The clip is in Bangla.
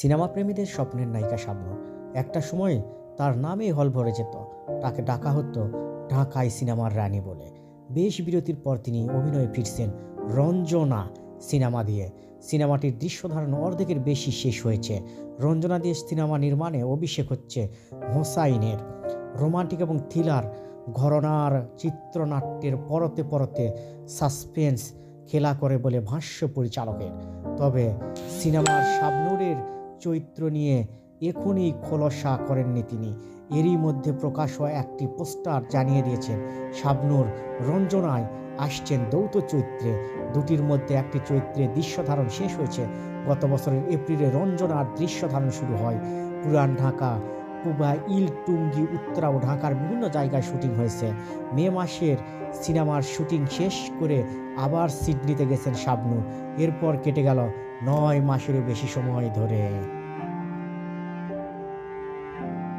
সিনেমা প্রেমীদের স্বপ্নের নায়িকা শাবনূর। একটা সময় তার নামেই হল ভরে যেত। তাকে ডাকা হতো ঢাকায় সিনেমার রানী বলে। বেশ বিরতির পর তিনি অভিনয়ে ফিরছেন রঞ্জনা সিনেমা দিয়ে। সিনেমাটির দৃশ্য ধারণ অর্ধেকের বেশি শেষ হয়েছে। রঞ্জনা দিয়ে সিনেমা নির্মাণে অভিষেক হচ্ছে হোসাইনের রোমান্টিক এবং থ্রিলার, ঘরনার, চিত্রনাট্যের পরতে পরতে সাসপেন্স খেলা করে বলে ভাষ্য পরিচালকের। তবে সিনেমার শাবনুরের চরিত্র নিয়ে এখনই খোলসা করেননি তিনি। এরই মধ্যে প্রকাশ হওয়া একটি পোস্টার জানিয়ে দিয়েছেন, শাবনুর রঞ্জনায় আসছেন দৌত চরিত্রে দুটির মধ্যে একটি চরিত্রে দৃশ্যধারণ শেষ হয়েছে। গত বছরের এপ্রিলে রঞ্জনার দৃশ্যধারণ শুরু হয়। পুরান ঢাকা, কুবা, ইল, টুঙ্গি, উত্তরা ও ঢাকার বিভিন্ন জায়গায় শুটিং হয়েছে। মে মাসের সিনেমার শুটিং শেষ করে আবার সিডনিতে গেছেন শাবনূর। এরপর কেটে গেল নয় মাসেরও বেশি সময় ধরে